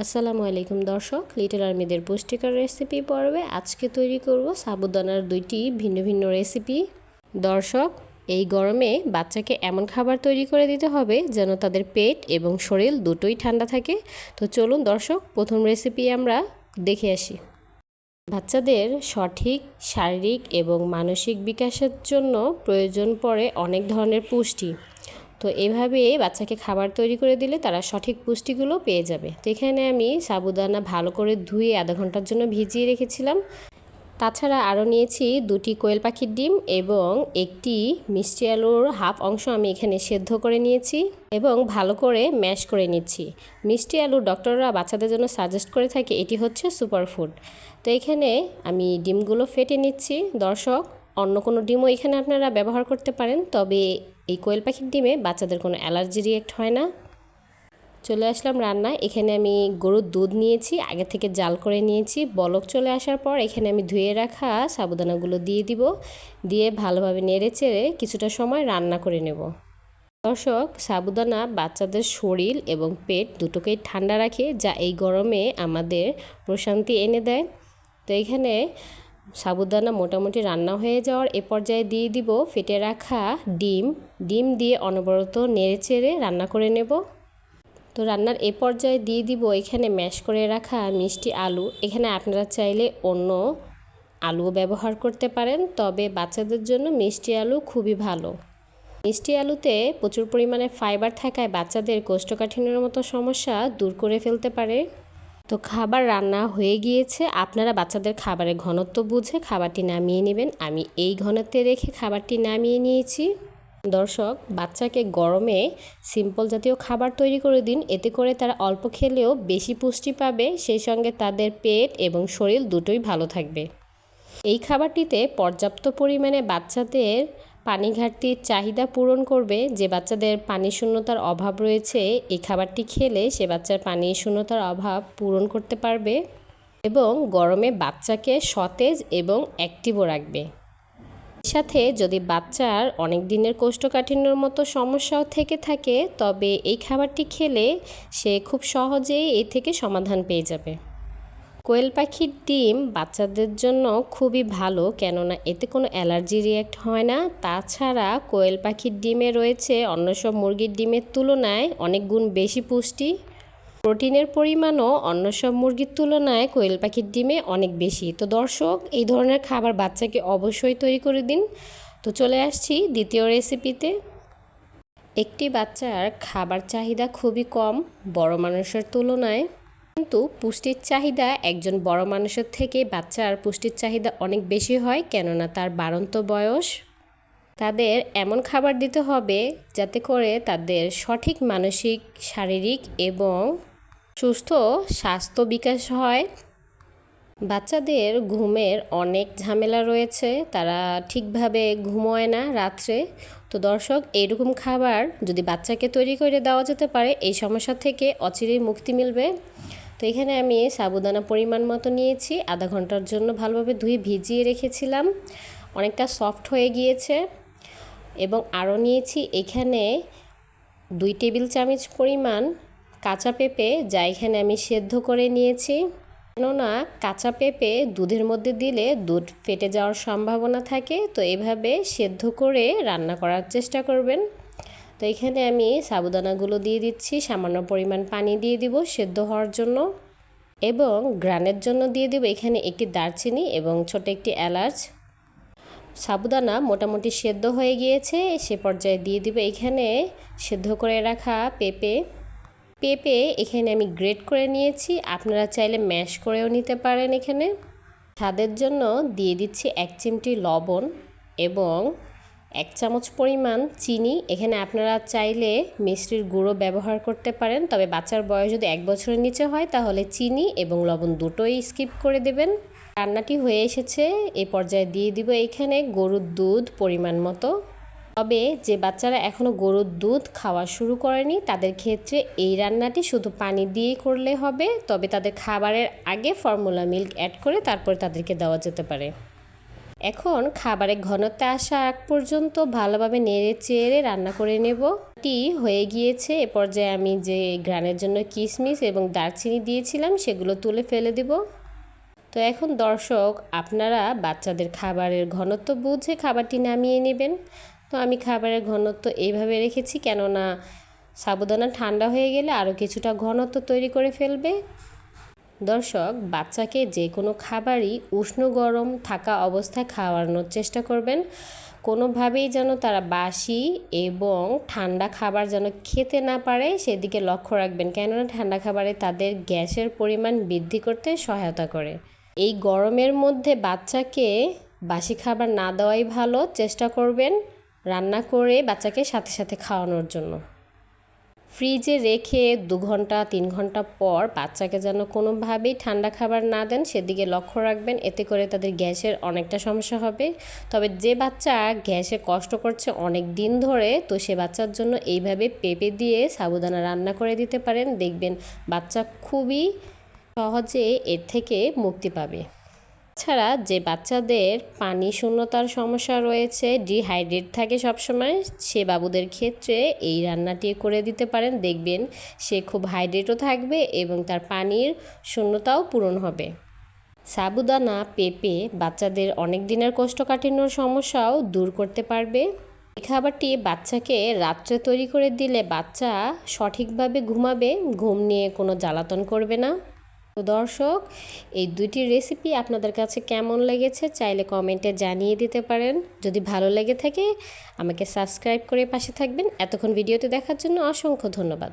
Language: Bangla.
আসসালামু আলাইকুম দর্শক লিটল আর্মিদের পুষ্টিকর রেসিপি পর্বে আজকে তৈরি করব সাবুদানার দুইটি ভিন্ন ভিন্ন রেসিপি দর্শক, এই গরমে বাচ্চাকে এমন খাবার তৈরি করে দিতে হবে যেন তাদের পেট এবং শরীর দুটোই ঠান্ডা থাকে। তো চলুন দর্শক, প্রথম রেসিপি আমরা দেখে আসি। বাচ্চাদের সঠিক, শারীরিক এবং মানসিক বিকাশের জন্য প্রয়োজন পড়ে অনেক ধরনের পুষ্টি। তো এভাবে বাচ্চাকে খাবার তৈরি করে দিলে তারা সঠিক পুষ্টিগুলো পেয়ে যাবে। তো এখানে আমি সাবুদানা ভালো করে ধুয়ে আধা ঘণ্টার জন্য ভিজিয়ে রেখেছিলাম। তাছাড়া আরও নিয়েছি দুটি কোয়েল পাখির ডিম এবং একটি মিষ্টি আলুর হাফ অংশ আমি এখানে সেদ্ধ করে নিয়েছি এবং ভালো করে ম্যাশ করে নিচ্ছি। মিষ্টি আলু ডক্টররা বাচ্চাদের জন্য সাজেস্ট করে থাকে, এটি হচ্ছে সুপারফুড। তো এখানে আমি ডিমগুলো ফেটে নিচ্ছি, দর্শক। অন্য কোনো ডিমও এখানে আপনারা ব্যবহার করতে পারেন, তবে এই কোয়েল পাখির ডিমে বাচ্চাদের কোনো অ্যালার্জি রিয়েক্ট হয় না। চলে আসলাম রান্নায় এখানে আমি গরুর দুধ নিয়েছি, আগে থেকে জাল করে নিয়েছি, বলক চলে আসার পর এখানে আমি ধুয়ে রাখা সাবুদানাগুলো দিয়ে দিব, দিয়ে ভালোভাবে নেড়ে চেড়ে কিছুটা সময় রান্না করে নেব। দর্শক, সাবুদানা বাচ্চাদের শরীর এবং পেট দুটোকেই ঠান্ডা রাখে, যা এই গরমে আমাদের প্রশান্তি এনে দেয়। তো এখানে সাবুদানা মোটামুটি রান্না হয়ে যাওয়ার এ পর্যায়ে দিয়ে দিব ফেটে রাখা ডিম। ডিম দিয়ে অনবরত নেড়ে চেড়ে রান্না করে নেব। তো রান্নার এ পর্যায়ে দিয়ে দিব এখানে ম্যাশ করে রাখা মিষ্টি আলু। এখানে আপনারা চাইলে অন্য আলুও ব্যবহার করতে পারেন, তবে বাচ্চাদের জন্য মিষ্টি আলু খুবই ভালো। মিষ্টি আলুতে প্রচুর পরিমাণে ফাইবার থাকায় বাচ্চাদের কোষ্ঠকাঠিন্যের মতো সমস্যা দূর করে ফেলতে পারে। তো খাবার রান্না হয়ে গিয়েছে। আপনারা বাচ্চাদের খাবারের ঘনত্ব বুঝে খাবারটি নামিয়ে নেবেন। আমি এই ঘনত্বে রেখে খাবারটি নামিয়ে নিয়েছি। দর্শক, বাচ্চাকে গরমে সিম্পল জাতীয় খাবার তৈরি করে দিন। এতে করে তারা অল্প খেলেও বেশি পুষ্টি পাবে। সেই সঙ্গে তাদের পেট এবং শরীর দুটোই ভালো থাকবে। এই খাবারটিতে পর্যাপ্ত পরিমাণে বাচ্চাদের পানি ঘাটতির চাহিদা পূরণ করবে, যে বাচ্চাদের পানি শূন্যতার অভাব রয়েছে, এই খাবারটি খেলে সে বাচ্চার পানি শূন্যতার অভাব পূরণ করতে পারবে এবং গরমে বাচ্চাকে সতেজ এবং অ্যাক্টিভও রাখবে। সাথে যদি বাচ্চার অনেক দিনের কোষ্ঠকাঠিন্যর মতো সমস্যাও থেকে থাকে, তবে এই খাবারটি খেলে সে খুব সহজেই এই থেকে সমাধান পেয়ে যাবে। কোয়েল পাখির ডিম বাচ্চাদের জন্য খুবই ভালো, কেননা এতে কোনো অ্যালার্জি রিয়াক্ট হয় না। তাছাড়া কোয়েল পাখির ডিমে রয়েছে অন্য সব মুরগির ডিমের তুলনায় অনেক গুণ বেশি পুষ্টি। প্রোটিনের পরিমাণও অন্য সব মুরগির তুলনায় কোয়েল পাখির ডিমে অনেক বেশি। তো দর্শক, এই ধরনের খাবার বাচ্চাকে অবশ্যই তৈরি করে দিন। তো চলে আসছি দ্বিতীয় রেসিপিতে একটি বাচ্চার খাবার চাহিদা খুবই কম, বড় মানুষের তুলনায়। কিন্তু পুষ্টির চাহিদা একজন বড় মানুষের থেকে বাচ্চার পুষ্টির চাহিদা অনেক বেশি হয়, কেননা তার বাড়ন্ত বয়স। তাদের এমন খাবার দিতে হবে যাতে করে তাদের সঠিক মানসিক, শারীরিক এবং সুস্থ স্বাস্থ্য বিকাশ হয়। বাচ্চাদের ঘুমের অনেক ঝামেলা রয়েছে, তারা ঠিকভাবে ঘুমোয় না রাত্রে। তো দর্শক, এইরকম খাবার যদি বাচ্চাকে তৈরি করে দেওয়া যেতে পারে, এই সমস্যা থেকে অচিরেই মুক্তি মিলবে। তো এখানে আমি সাবুদানা পরিমাণ মতো নিয়েছি। আধা ঘণ্টার জন্য ভালোভাবে ধুয়ে ভিজিয়ে রেখেছিলাম। অনেকটা সফট হয়ে গিয়েছে। এবং আরও নিয়েছি এখানে দুই টেবিল চামচ পরিমাণ কাঁচা পেঁপে, যা এখানে আমি সেদ্ধ করে নিয়েছি। কেননা কাঁচা পেঁপে দুধের মধ্যে দিলে দুধ ফেটে যাওয়ার সম্ভাবনা থাকে, তো এভাবে সেদ্ধ করে রান্না করার চেষ্টা করবেন। তো এখানে আমি সাবুদানাগুলো দিয়ে দিচ্ছি, সামান্য পরিমাণ পানি দিয়ে দিব সেদ্ধ হওয়ার জন্য এবং গ্রানের জন্য দিয়ে দিব এখানে একটি দারচিনি এবং ছোট একটি এলাচ। সাবুদানা মোটামুটি সেদ্ধ হয়ে গিয়েছে, সে পর্যায়ে দিয়ে দিব এখানে সেদ্ধ করে রাখা পেঁপে। পেঁপে এখানে আমি গ্রেট করে নিয়েছি, আপনারা চাইলে ম্যাশ করেও নিতে পারেন এখানে। স্বাদের জন্য দিয়ে দিচ্ছি এক চিমটি লবণ এবং এক চামচ পরিমাণ চিনি। এখানে আপনারা চাইলে মিষ্টির গুঁড়ো ব্যবহার করতে পারেন, তবে বাচ্চার বয়স যদি এক বছরের নিচে হয়, তাহলে চিনি এবং লবণ দুটোই স্কিপ করে দেবেন। রান্নাটি হয়ে এসেছে এই পর্যায়ে দিয়ে দিব এখানে গরুর দুধ পরিমাণ মতো। তবে যে বাচ্চারা এখনও গরুর দুধ খাওয়া শুরু করেনি, তাদের ক্ষেত্রে এই রান্নাটি শুধু পানি দিয়েই করলে হবে, তবে তাদের খাবারের আগে ফর্মুলা মিল্ক অ্যাড করে তারপরে তাদেরকে দেওয়া যেতে পারে। এখন খাবারের ঘনত্বে আসা আগ পর্যন্ত ভালোভাবে নেড়ে চেড়ে রান্না করে নেব। টি হয়ে গিয়েছে, এ পর্যায়ে আমি যে গ্রানের জন্য কিশমিশ এবং দারচিনি দিয়েছিলাম সেগুলো তুলে ফেলে দেব। তো এখন দর্শক, আপনারা বাচ্চাদের খাবারের ঘনত্ব বুঝে খাবারটি নামিয়ে নেবেন। তো আমি খাবারের ঘনত্ব এইভাবে রেখেছি, কেননা সাবুদানা ঠান্ডা হয়ে গেলে আরও কিছুটা ঘনত্ব তৈরি করে ফেলবে। দর্শক, বাচ্চাকে যে কোনো খাবারই উষ্ণ গরম থাকা অবস্থায় খাওয়ানোর চেষ্টা করবেন। কোনোভাবেই যেন তারা বাসি এবং ঠান্ডা খাবার যেন খেতে না পারে, সেদিকে লক্ষ্য রাখবেন। কেননা ঠান্ডা খাবারে তাদের গ্যাসের পরিমাণ বৃদ্ধি করতে সহায়তা করে। এই গরমের মধ্যে বাচ্চাকে বাসি খাবার না দেওয়াই ভালো। চেষ্টা করবেন রান্না করে বাচ্চাকে সাথে সাথে খাওয়ানোর জন্য। ফ্রিজে রেখে দু ঘণ্টা, তিন ঘণ্টা পর বাচ্চাকে যেন কোনোভাবেই ঠান্ডা খাবার না দেন, সেদিকে লক্ষ্য রাখবেন। এতে করে তাদের গ্যাসের অনেকটা সমস্যা হবে। তবে যে বাচ্চা গ্যাসে কষ্ট করছে অনেক দিন ধরে, তো সে বাচ্চার জন্য এইভাবে পেঁপে দিয়ে সাবুদানা রান্না করে দিতে পারেন। দেখবেন বাচ্চা খুবই সহজে এর থেকে মুক্তি পাবে। ছাড়া যে বাচ্চাদের পানি শূন্যতার সমস্যা রয়েছে, ডিহাইড্রেট থাকে সবসময়, সে বাবুদের ক্ষেত্রে এই রান্নাটি করে দিতে পারেন। দেখবেন সে খুব হাইড্রেটও থাকবে এবং তার পানির শূন্যতাও পূরণ হবে। সাবুদানা পেঁপে বাচ্চাদের অনেক দিনের কোষ্ঠকাঠিন্যর সমস্যাও দূর করতে পারবে। এই খাবারটি বাচ্চাকে রাত্রে তৈরি করে দিলে বাচ্চা সঠিকভাবে ঘুমাবে, ঘুম নিয়ে কোনো জ্বালাতন করবে না। তো দর্শক, এই দুটি রেসিপি আপনাদের কাছে কেমন লেগেছে চাইলে কমেন্টে জানিয়ে দিতে পারেন। যদি ভালো লেগে থাকে, আমাকে সাবস্ক্রাইব করে পাশে থাকবেন। এতক্ষণ ভিডিওতে দেখার জন্য অসংখ্য ধন্যবাদ।